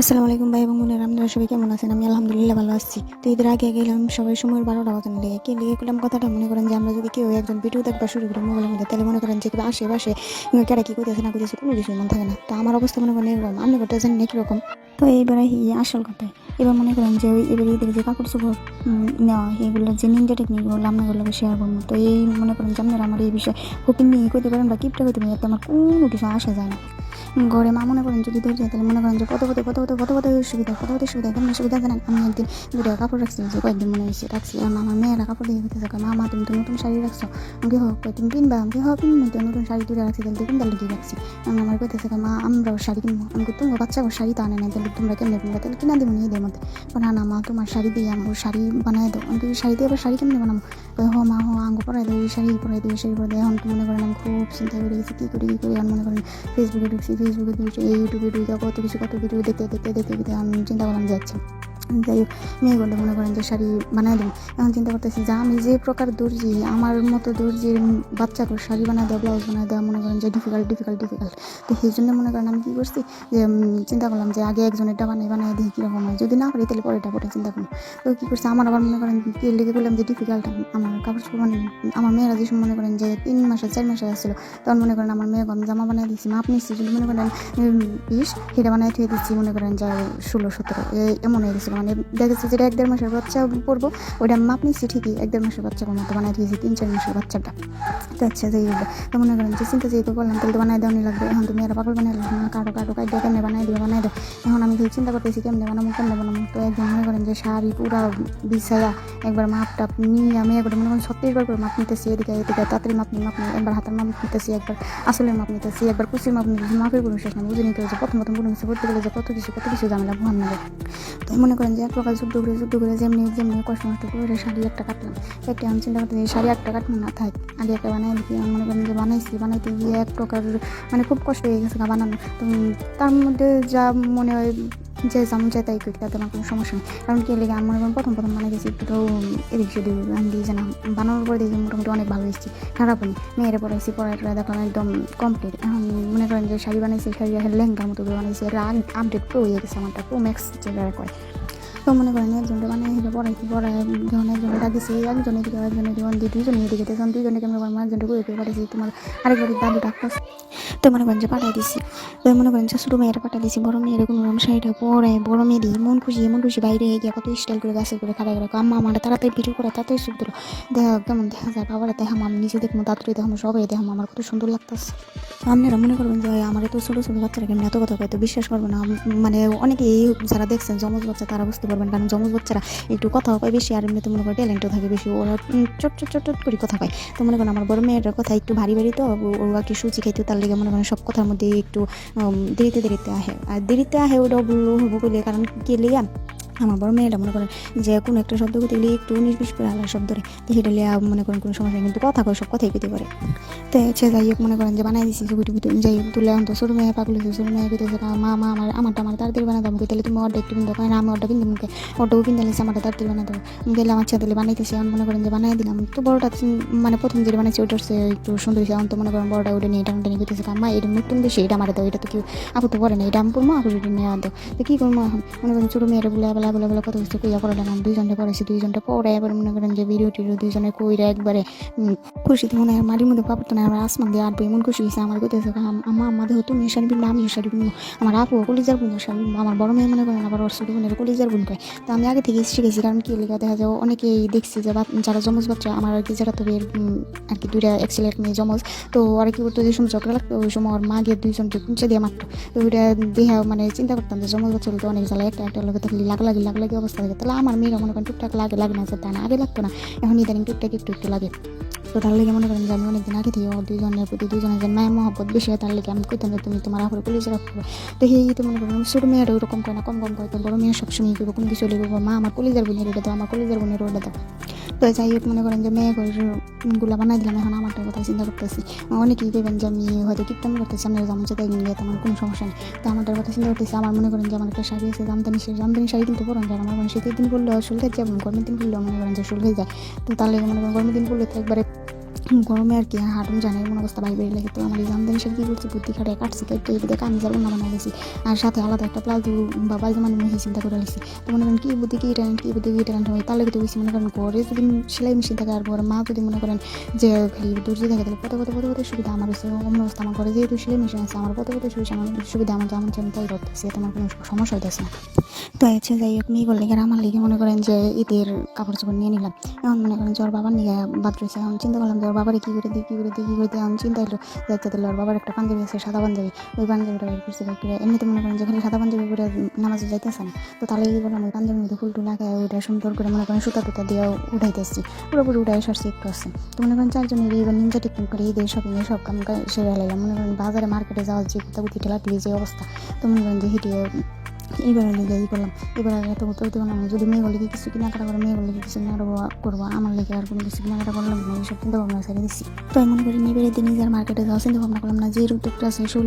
আসসালামু আলাইকুম ভাই এবং বোনেরা, আপনারা সবাই কেমন আছেন? আমি আলহামদুলিল্লাহ ভালো আছি। তো ঈদের আগে গেলাম সবাই সময়ের বারোটা বাজানো লেগে। কে লেগে করলাম কথাটা? মনে করেন যে আমরা যদি কেউ একজন ভিডিও দেখবা শুরু করি মোবাইলের মধ্যে, তাহলে মনে করেন যে কেউ আশেপাশে কেরা কি করতেছে না করতেছে কোনো কিছু মনে থাকে না। তো আমার অবস্থা মনে করেন এরকম আপনি করতে জানেন একরকম তো এইবার এই আসল কথা এবার মনে করেন যে ওই, এবার ঈদের যে কাপড় চোপড় নেওয়া, এগুলো যে নিনজা টেকনিকগুলো আপনাগুলোকে শেয়ার করব। তো এই মনে করেন যে আপনারা আমার এই বিষয়ে কুকিং নিয়ে করতে পারেন বা কিপটা করতে পারেন আমার কোনো কিছু আসা যায় না। ঘরে মা মনে করেন যদি ধৈর্য তাহলে মনে করেন যে কত কত কত কত কত কত সুবিধা কত কত সুবিধা কেমন সুবিধা জানেন? আমি একদিন দুটো কাপড় রাখছি যে কয়েকদিন মনে হয়েছে রাখছি আর আমার মেয়েরা কাপড় দিয়ে দিতে থাকে মা মা তুমি তো নতুন শাড়ি রাখছো। আমি হোক তুমি কিনবা? আমি হোক কিনবো তো নতুন শাড়ি তুলে রাখছি তাহলে দেখুন তাহলে কি রাখছি? আমি আমার কইতেছে মা আমরাও শাড়ি কিনবো। আমি কই, তুমি বাচ্চা শাড়ি তো আনে না তাহলে তোমরা কেমনে কিনবা? তাহলে কিনা দেবো এদের মধ্যে না না মা তোমার শাড়ি দিয়ে আমার শাড়ি বানায় দাও। আমি শাড়ি দিয়ে আবার শাড়ি কেমনে বানাবো? কই, হো মা হো আঙ্গু পরাই দেবো শাড়ি পরাই দেবো শাড়ি পরাই দেবো এখন মনে করেন আমি খুব চিন্তা করে গেছি কী করি কী করি? আমি মনে করেন ফেসবুকে ঢুকছি ফেসবুকে ইউটিউবে ভিডিও কত কিছু, কত ভিডিও দেখতে দেখতে দেখতে দেখতে আমি চিন্তা করলাম যাচ্ছে যাই হোক মেয়েগুলো মনে করেন যে শাড়ি বানায় দেবো এখন চিন্তা করতেছি যে আমি যে প্রকার দর্জি, আমার মতো দর্জির বাচ্চাকে শাড়ি বানায় দেওয়া, ব্লাউজ বানায় দেওয়া, মনে করেন যে ডিফিকাল্ট ডিফিকাল্ট ডিফিকাল্ট তো সেই জন্য মনে করেন আমি কী করছি যে চিন্তা করলাম যে আগে একজনেরটা বানাই বানাই দিই, কীরকম হয়? যদি না করি তাহলে পরেরটা পরে চিন্তা করব তো কী করছি, আমার আবার মনে করেন কি লেগে করলাম যে ডিফিকাল্ট আমার কাপড় চোপড় মানে আমার মেয়েরা যে মনে করেন যে তিন মাসে, চার মাসে আসছিল, তখন মনে করেন আমার মেয়েকে আমি জামা বানিয়ে দিচ্ছি মাপ নিচ্ছি যদি মনে করেন বিশ, সেটা বানিয়ে থুয়ে দিচ্ছি, মনে করেন যে ষোলো, সতেরো এমন হয়ে গেছিল। মানে দেখেছি যেটা এক দেড় মাসের বাচ্চা পড়ব, ওইটা মাপ নিচ্ছি ঠিকই, এক দেড় মাসের বাচ্চার মতো বানিয়ে দিয়েছি তিন চার মাসের বাচ্চাটা। তো আচ্ছা যাই হোক, তো মনে করেন যে চিন্তা যেহেতু করলাম, তাহলে তো বানাই দেওয়ানি লাগবে, এখন তুমি মেয়েরা পাগল বানিয়ে লাগবে না কাটো কাটো কাটো কেমনে বানাই দিবে বানাই দাও এখন আমি সেই চিন্তা করতেছি কেমনে বানাবো কেমনে বানাবো, তো একদম মনে করেন যে শাড়ি পুরা বিছায়া একবার মাপ টাপ নিয়ে আমি একবার মনে করেন ছত্রিশ বার করে মাপ নিতেছি, এদিকে এদিকে, তাড়াতাড়ি মাপ নিই মাপ নিই, একবার হাতের মাপ নিতেছি, একবার আসলের মাপ নিতেছি, একবার কুচির মাপ নিতেছি, মাপের কোনো শেষ না বুঝে নিতে হয়েছে, প্রথম প্রথম কোনো কিছু করতে গেলে যে কত কিছু কত কিছু ঝামেলা ভুয়ান লাগে তো মনে করেন যে, এক প্রকার যুদ্ধ করে যুদ্ধ করে যেমনি যেমনি কষ্ট মষ্ট করে শাড়ি একটা কাটলাম। একটা আমি চিন্তা করতে শাড়ি একটা কাটবো না, থাক। আগে একটা বানাই দিই আমি মনে করেন যে বানাইছি, বানাইতে গিয়ে এক প্রকার মানে খুব কষ্ট হয়ে গেছে বানানো। তো তার মধ্যে যা মনে হয় যে যেমন চাই তাই করি, তাতে আমার কোনো সমস্যা নেই। কারণ কি লেগে আমি করেন প্রথম প্রথম বানাই গেছি একটু এদিক সেদিক আমি দিয়ে জানা বানানোর পরে দেখি মোটামুটি অনেক ভালো এসেছি। খারাপ নেই মেয়েরা পড়াইছি পড়াটা দেখলাম একদম কমপ্লিট এখন মনে করেন যে শাড়ি বানাইছি, শাড়ি লেহেঙ্গার মতো করে বানাইছি এটা আপডেট প্রো হয়ে গেছে আমারটা, প্রো ম্যাক্স যেটা কয়। তো মনে করেন একজনটা বানাই হিসেবে পড়াইছি পড়ায় যখন একজনে ডাকিছি একজনে দিকে একজনে দিকে দিয়ে দুইজনে দিকে তখন দুইজনে কেমন করব একজনটা করে পাঠাইছি, তোমার আরেকবার দাদু ডাক্তার তো মনে করেন যে পাঠাই দিছি। তো মনে করেন যে ছোটো মেয়েরা পাঠাই দিছি, বড় মেয়েরা কোনো রকম শাড়িটা পরে, বড় মেয়ে দিই মন খুশি মন খুশি বাইরে হয়ে গিয়ে কত স্টাইল করে গাছের করে খাড়া করে আম্মা আমার তাড়াতাড়ি ভিডিও করে, তাড়াতাড়ি সুখ দিল দেখা, কেমন দেখা যায়, বাবারা দেখাম আমি নিজে দেখব তাড়াতাড়ি দেখাম সবাই দেখাম আমার কত সুন্দর লাগতেছে। আপনারা মনে করবেন যে আমার এত ছোটো ছোটো বাচ্চারা কেমন এত কথা কয় তো বিশ্বাস করব না? মানে অনেকে এই যারা দেখছেন জমজ বাচ্চা, তারা বুঝতে কারণ যমজ বাচ্চারা একটু কথা কয় বেশি, আর এমনিতে মনে করে ট্যালেন্টও থাকে বেশি, ওরা চট চট চট চট করে কথা কয়। তো মনে করেন আমার বড় মেয়েটার কথা একটু ভারী ভারী তো, ও- কি সুচি খাইতো, তার লেগে মনে করেন সব কথার মধ্যে একটু দেরিতে দেরিতে আহে। আর দেরিতে আহে ওটা বলল, হব বলে কারণ কে লেগে আমার বড় মেয়েটা মনে করেন যে কোনো একটা শব্দ করতে গেলে একটু বিশ করে আলাদা শব্দ রে। তো সেটা লিয়ে মনে করেন কোনো সমস্যা কিন্তু কথা কয়, সব কথাই পেতে পারে। তো হচ্ছে যাই হোক মনে করেন যে বানাই দিছি ছবি টুবি যাই হোক, তুলে এখন তো ছোটো মেয়ে পাগল হয়েছে ছোটো মেয়ে কইতেছে, মা মা, আমার আমারটা আমার তাড়াতাড়ি বানাই দাম তাহলে তুমি অর্ডার একটু কিনতে না, আমি অর্ডার কিনতে মুখে অর্ডারও কিনতে নিয়েছি আমারটা তাড়াতাড়ি বানাই দেবো গেলে আমার ছেলে বানাইতেছি। এখন মনে করেন যে বানাই দিলাম। তো বড়টা মানে প্রথম যেটা বানাইছি, ওইটা হচ্ছে একটু সুন্দর হয়েছে এখন তো মনে করেন বড়টা ওটা নিয়ে এটা ওটা নিয়ে কইতেছে মা, এটা নতুন বেশি এটা আমার দাও, এটা তো কেউ আপু তো পরে না, এটা আমি পড়ব আপু নিয়ে দাও। তো কী করব এখন? মনে করেন ছোটো মেয়েরা বলে বেলা বেলা বেলা কত কিছু কইয়া পড়ালাম দুইজনটা পড়াইছি দুইজনটা পড়ে এবার মনে করেন যে ভিডিও টিডিও দুইজনে কইরা একবারে খুশিতে মনে হয় মাটির মধ্যে পাপড় না আমার আসমান দিয়ে আটবে, এমন খুশি হয়েছে আমার কইতেছে আমা আমাদের হতো তুমি শাড়ি পিনবো আমি শাড়ি আমার আপু কলিজার বোন শাড়ি আমার বড় মেয়ে মনে করেন, আবার ওর ছোটো বোনের কলিজার বোন কয়। তো আমি আগে থেকে শিখেছি, কারণ কি লেখা দেখা যায়, অনেকেই দেখছি যে যারা জমজ বাচ্চা, আমার আর কি যারা তবে আর কি দুইটা এক্সেলেট মেয়ে জমজ তো আর কি করতো যে সময় ঝগড়া লাগতো, ওই সময় ওর মা গিয়ে দুইজনকে পুঁচে দিয়ে মারতো। তো ওইটা দেহা মানে চিন্তা করতাম যে জমজ বাচ্চা তো অনেক জ্বালা একটা একটা লোকে থাকলে লাগ। লাগি লাগে লাগে অবস্থা থাকে তাহলে আমার মেয়েরা মনে করেন টুকটাক লাগে লাগে না, যে তা না আগে লাগতো না। এখন ইদানিং টুকটাক একটু একটু লাগে। তো তার লেগে মনে করেন যে আমি অনেকদিন আগে থেকে দুজনের প্রতি দুজনের যে মায়ের মহব্বত বেশি হয়, তার লেগে আমি কইতাম যে তুমি তোমার আহরে পুলিশ রাখব তো সেই তো মনে করেন ছোটো মেয়েরা ওরকম করে না, কম কম করে, তো বড় মেয়ে সবসময় করব কোনো কিছু লিখব মা, আমার কলিজার বোনের ওটা দাও, আমার কলিজার বোনের ওটা দাও। তো যাই হোক, মনে করেন যে মেয়ে গুলা বানাই দিলাম, এখন আমারটার কথা চিন্তা করতেছি। অনেকেই দেবেন যে আমি হয়তো কীর্তন করতেছি আমি জামা চাতে নিয়ে তোমার কোনো সমস্যা নেই। তো আমারটার কথা চিন্তা করতেছি, আমার মনে করেন যে আমার একটা শাড়ি আছে, জামদানি সে জামদানি শাড়ি কিন্তু পরন যায় আমার মনে শীতের দিন শুল খেয়ে যাব গরমের দিন করলে মনে করেন যে হয়ে যায়। তো তাহলে মনে করেন গরমের দিন পড়লে তো একবারে গরমে আর কি হাঁটুন জানে এমন অবস্থা, বাইরে বেরিয়ে লাগে। তো আমার এই জামদানি কী করছি, বুদ্ধি খাটে কাটছি কেটে এদিকে কামিজ আর অন্য বানাই দিয়েছি আর সাথে আলাদা একটা প্লাজো বা পায়জামা নিয়ে চিন্তা করে নিয়েছি তো মনে করেন কী বুদ্ধি কী ট্যালেন্ট কী বুদ্ধি কী ট্যালেন্ট হয় তাহলে কিন্তু বেশি মনে করেন ঘরে যদি সেলাই মেশিন থাকে আর ঘরে মা যদি মনে করেন যে খালি দর্জি থাকে, তাহলে কত কত কত কত সুবিধা আমার হচ্ছে অন্য অবস্থা, আমার ঘরে যেহেতু সেলাই মেশিন আছে, আমার কত কত সুবিধা, আমার সুবিধা আমার যেমন যেমন তাই করতেছি, এতে আমার কোনো সমস্যা হইতেছে না। তো হচ্ছে যাই হোক, মেয়ে করলে গেলে আমার লিগে মনে করেন যে ঈদের কাপড় চোপড় নিয়ে নিলাম। এখন মনে করেন ওর বাবার নিয়ে বাদ রয়েছে, এখন চিন্তা করলাম ওর বাবারে কী করে দিই কী করে দিই কী করে দিই এখন চিন্তা হলো যাচ্ছে তাহলে ওর বাবার একটা পাঞ্জাবি আছে, সাদা পাঞ্জাবি, ওই পাঞ্জাবিটা বের করছে, বের করে এমনিতে মনে করেন যেখানে সাদা পাঞ্জাবি করে নামাজে যাইতেছে না, তো তাহলে কি করলাম ওই পাঞ্জাবির মধ্যে ফুল টুল লাগায় ওইটা সুন্দর করে মনে করেন সুতা টুতা দিয়ে উঠাইতেছি পুরোপুরি উঠাই সারছি একটু আছে তো মনে করেন চারজনের এবার নিনজা টিকটিক করে, ঈদের শপিং এ সব কাম সেরে লাইলাম, মনে করেন বাজারে মার্কেটে যাওয়ার যে কুতাকুতি ঠেলাঠেলি যে অবস্থা, তো মনে করেন যে হিটিয়ে এবার লিগে ই করলাম। এবার আগে এত উত্তর পারলাম না যদি মেয়ে বলে কিছু কেনাকাটা করে, মেয়ে বলে কিছু কেনাকাটা করব, আমার লেগে আর কোনো কিছু কেনাকাটা করলাম না এইসব চিন্তা ভাবনা ছেড়ে দিচ্ছি তো আমি মনে করি মেয়ে বেড়ে দিন নিজের মার্কেটে যাওয়া চিন্তা ভাবনা করলাম না, যে উদ্যোগটা আছে শুল